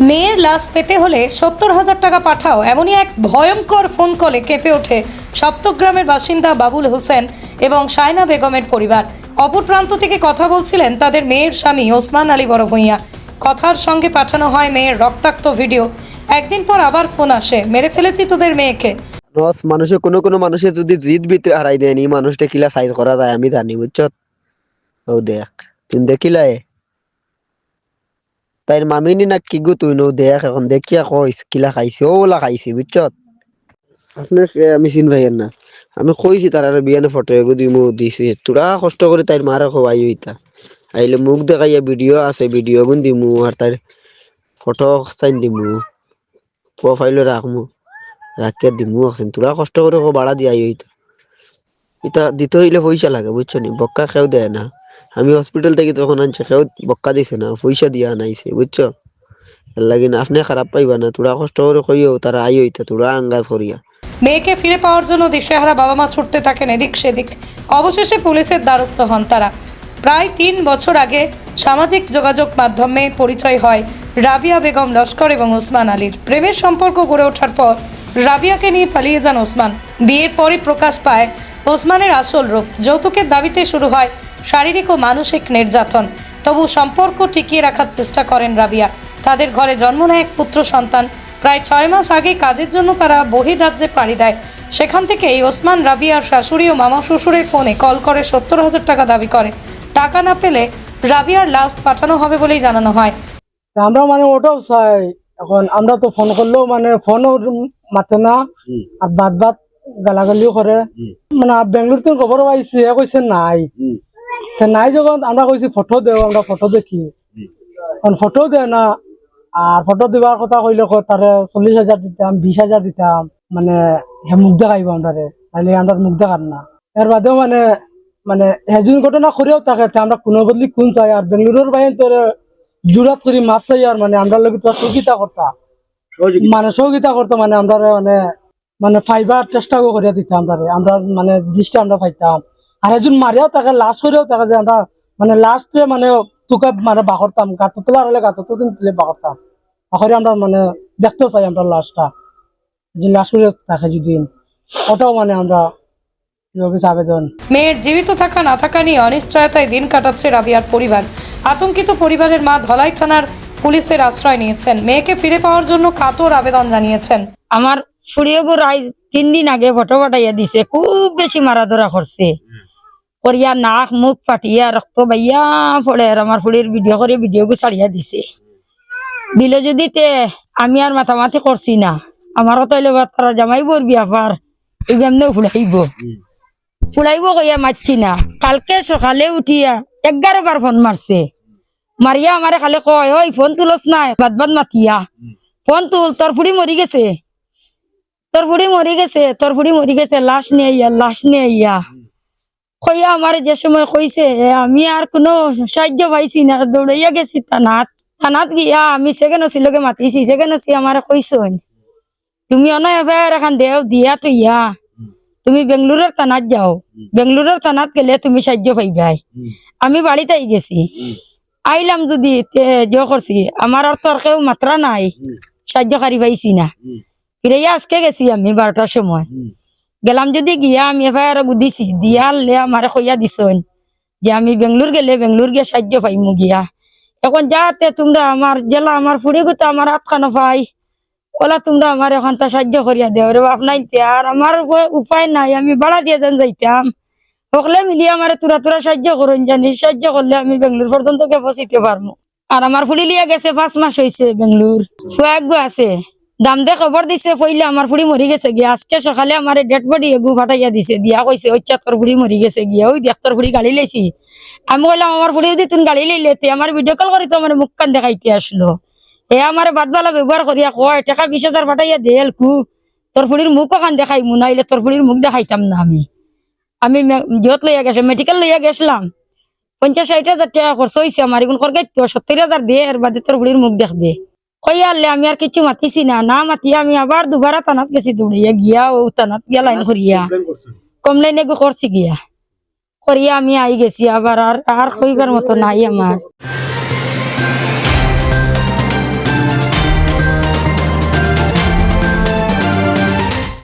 মেয়ের লাশ পেতে হলে সত্তর হাজার টাকা পাঠাও। এমনই এক ভয়ঙ্কর ফোন কলে কেঁপে ওঠে সপ্তগ্রামের বাসিন্দা বাবুল হোসেন এবং সায়না বেগমের পরিবার। অপর প্রান্ত থেকে কথা বলছিলেন তাদের মেয়ের স্বামী ওসমান আলী বড় ভূঁইয়া কথার সঙ্গে পাঠানো হয় মেয়ের রক্তাক্ত ভিডিও। একদিন পর আবার ফোন আসে, মেরে ফেলেছি তোদের মেয়েকে। নস মানুষে কোনো কোনো মানুষে যদি জিদ ভিতরে হারাই দেয়নি মানুষটা কিলা সাইজ করা যায় আমি জানি, বুঝছ? ও দেখ তুই দেখিলাই তাইর মামিনি না কি গো তুই নো দেখ এখন দেখিয়া কইস কিলা খাইছি ওলা খাইছি বুঝছ আপনার আমি চিন ভাইয়ের না আমি কইছি তার আর বিয়ানে ফটো এগো দিমু দিছি তোরা কষ্ট করে তাইর মারা খোয়াই হইতা আইলে মুখ দেখাইয়া ভিডিও আছে ভিডিও গুন দিমু আর তার ফটো চাইন দিমু প্রোফাইলে রাখমু রাখিয়া দিমু আছেন তোরা কষ্ট করে কো ভাড়া দিয়া হইতা এটা দিতে হইলে পয়সা লাগে বুঝছ নি বক্কা খেও দেয় না আমি হসপিটাল থেকে তখন আনছি খেও বক্কা দিছে না, পয়সা দিয়া আনাইছে বুঝছ? এর লাগি না, আপনি খারাপ পাইবা না, তোরা কষ্ট করে কইও, তারা আই হইতা তোরা আঙ্গাজ করিয়া। মেয়েকে ফিরে পাওয়ার জন্য দিশেহারা বাবা মা ছুটতে থাকেন এদিক সেদিক। অবশেষে পুলিশের দ্বারস্থ হন তারা। প্রায় তিন বছর আগে সামাজিক যোগাযোগ মাধ্যমে পরিচয় হয় রাবিয়া বেগম লস্কর এবং ওসমান আলীর। প্রেমের সম্পর্ক গড়ে ওঠার পর রাবিয়াকে নিয়ে পালিয়ে যান ওসমান। বিয়ের পরই প্রকাশ পায়, ওসমানের আসল রূপ। যৌতুকের দাবিতে শুরু হয় শারীরিক ও মানসিক নির্যাতন। তবু সম্পর্ক টিকিয়ে রাখার চেষ্টা করেন রাবিয়া। তাদের ঘরে জন্ম নেয় এক পুত্র সন্তান। প্রায় ছয় মাস আগে কাজের জন্য তারা বহির্রাজ্যে পাড়ি দেয়। সেখান থেকেই ওসমান রাবিয়ার শাশুড়ি ও মামা শ্বশুরের ফোনে কল করে সত্তর হাজার টাকা দাবি করে। টাকা না পেলে রাবিয়ার লাশ পাঠানো হবে বলেই জানানো হয়। আমরা মানে ওটাও চাই। এখন আমরা তো ফোন করলেও মানে ফোনও মাতে না। আর বাদ বাদ গালাগালিও করে মানে বেঙ্গলোর থেকে খবর পাইছি এ কইছে নাই। নাই যখন আমরা কইছি ফটো দেও আমরা ফটো দেখি। ফটো দেয় না আর ফটো দিবার কথা কইলে তারে চল্লিশ হাজার দিতাম বিশ হাজার দিতাম মানে হে মুখ দেখাইব আমরা তাইলে আমরা মুখ দেখার না। এর বাদেও মানে মানে হেজুন ঘটনা করেও থাকে তা আমরা কোনো বদলি কোন চাই। আর বেঙ্গলোরের বাইরে তোর জুরাত করি মাছ চাই আর মানে আমরা লোক তো সহযোগিতা করতাম মানে সহযোগিতা করতো মানে আমরা মানে মানে ফাইবার চেষ্টা করিয়া দিতাম আমরা আমরা মানে জিনিসটা আমরা পাইতাম। আর একজন মারিয়াও তাকে লাশ করেও তাকে যে আমরা মানে লাস্টে মানে তোকে মানে বাকরতাম গাঁতো তোলার হলে গাঁতো দিন তুলে বাকরতাম বাকরে আমরা মানে দেখতে চাই আমরা লাশটা। যে লাশ করে থাকে যদি ওটাও মানে আমরা আবেদন মেয়ের জীবিত থাকা না থাকা নিয়ে অনিশ্চয়তায় দিন কাটাচ্ছে রাবিয়ার পরিবার। আতঙ্কিত পরিবারের মা ধলাই থানার পুলিশের আশ্রয় নিয়েছেন। মেয়েকে ফিরে পাওয়ার জন্য কাতর আবেদন জানিয়েছেন। আমার ফুড়িয়েগো রাই তিন দিন আগে ফটো পাঠাইয়া দিছে খুব বেশি মারা ধরা করছে। করিয়া নাক মুখ ফাটিয়া রক্ত বাইয়া আর আমার ফুড়ির ভিডিও করে ভিডিও গো ছাড়িয়া দিছে। দিলে যদি তে আমি আর মাথামাথি করছি না আমারও তৈলে তারা জামাইবর বিয়া পার এই এমনিও ফুলাইব ফুড়াইব কইয়া মারছি না। কালকে সকালে উঠিয়া এগারো বার ফোন মারছে। মারিয়া আমারে খালি কয় ওই ফোন তুলস নাই বাদ বাদ মাতিয়া। ফোন তুল তোর ফুড়ি মরি গেছে। তোর বুড়ি মরি গেছে তোর বুড়ি মরি গেছে লাশ নিয়ে আইয়া লাশ নিয়ে আইয়া। কইয়া আমার যে সময় কইছে আমি আর কোনো সাহায্য পাইছি না দৌড়াইয়া গেছি থানাত। থানাত গিয়া আমি সেখানে ছিলকে মাতিছি সেখানে সি আমার কইসন তুমি অনয় এবার এখন দেও দিয়া তো ইয়া। তুমি বেঙ্গলোরের থানাত যাও। বেঙ্গলোরের থানাত গেলে তুমি সাহায্য পাইবাই। আমি বাড়িতে আই গেছি। আইলাম যদি জ করছি আমার আর কেউ মাত্রা নাই। সাহায্যকারী পাইছি না। ফিরে আজকে গেছি আমি বারোটার সময়। গেলাম যদি গিয়া আমি এফআইআর দিছি দিয়া লে আমারে কইয়া দিছন যে আমি বেঙ্গলোর গেলে বেঙ্গলোর গিয়ে সাহায্য পাইমু গিয়া। এখন যাতে তোমরা আমার জেলা আমার ফুড়ি গুতো আমার হাত খানো পাই ওলা তোমরা আমার এখন তা সাহায্য করিয়া দেও। রে বাপ নাই আর আমার উপায়- উপায় নাই আমি ভাড়া দিয়ে যেন যাইতাম। সকলে মিলিয়ে আমার তোরা তোরা সাহায্য করুন জানি সাহায্য করলে আমি বেঙ্গলোর পর্যন্ত পৌঁছিতে পারব আর আমার ফুড়ি লিয়া গেছে, পাঁচ মাস হয়েছে বেঙ্গলোর। ফুয়াগ্য আছে। দাম দে খবর দিছে, পইলে আমার ফুড়ি মরি গেছে গিয়া। আজকে সকালে আমার ডেড বডি এগু ফাটাইয়া দিছে, দিয়া কইছে, ওই তোর ফুড়ি মরি গেছে গিয়া, ওই দেখ তোর ফুড়ি গাড়ি লাইছি আমি কইলাম, আমার ফুড়ি যদি তুমি গাড়ি লাইলে, তে আমার ভিডিও কল করি তো আমার মুখ কান দেখাইতে আসলো। এ আমার বাদ বালা ব্যবহার করিয়া কয়, টাকা বিশ হাজার ফাটাইয়া দেল কু তোর ফুড়ির মুখ ওখান দেখাই মুনাইলে তোর ফুড়ির মুখ দেখাইতাম না আমি। আমি যত লইয়া গেছে মেডিকেল লইয়া গেছিলাম। পঞ্চাশ ষাট হাজার টাকা খরচ হয়েছে আমার এখন খরগাই তো সত্তর হাজার দিয়ে এর বাদে তোর বুড়ির মুখ দেখবে। কই আনলে আমি আর কিছু মাতিছি না না মাতি আমি আবার দুবারা তানাত গেছি দৌড়িয়া গিয়া ও তানাত গিয়া লাইন করিয়া কমলাইনে করছি গিয়া। করিয়া আমি আই গেছি আবার আর আর কইবার মতো নাই আমার।